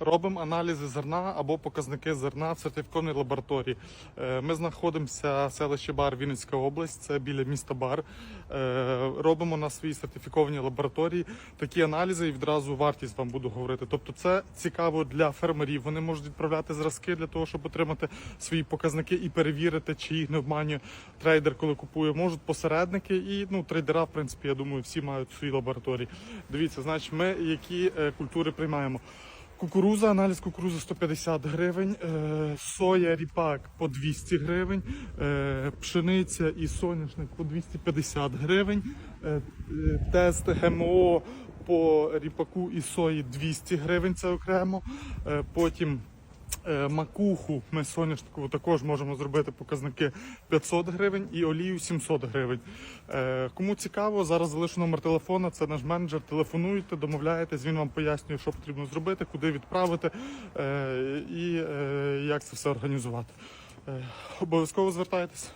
Робимо аналізи зерна або показники зерна в сертифікованій лабораторії. Е, Ми знаходимося селище Бар, Вінницька область, це біля міста Бар. Е, Робимо на своїй сертифікованій лабораторії такі аналізи і відразу вартість вам буду говорити. Тобто, це цікаво для фермерів. Вони можуть відправляти зразки для того, щоб отримати свої показники і перевірити, чи їх не обманює трейдер, коли купує. Можуть посередники і ну трейдера, в принципі, я думаю, всі мають в своїй лабораторії. Дивіться, значить, ми які е, культури приймаємо. Кукуруза, аналіз кукурузи 150 гривень, е, соя, ріпак по 200 гривень, е, пшениця і соняшник по 250 гривень, е, тест ГМО по ріпаку і сої 200 гривень, це окремо. Потім Макуху ми соняшникову також можемо зробити показники 500 гривень і олію 700 гривень. Е, Кому цікаво, зараз залишу номер телефона, це наш менеджер. Телефонуйте, домовляєтесь, він вам пояснює, що потрібно зробити, куди відправити е, і е, як це все організувати. Е, Обов'язково звертайтеся.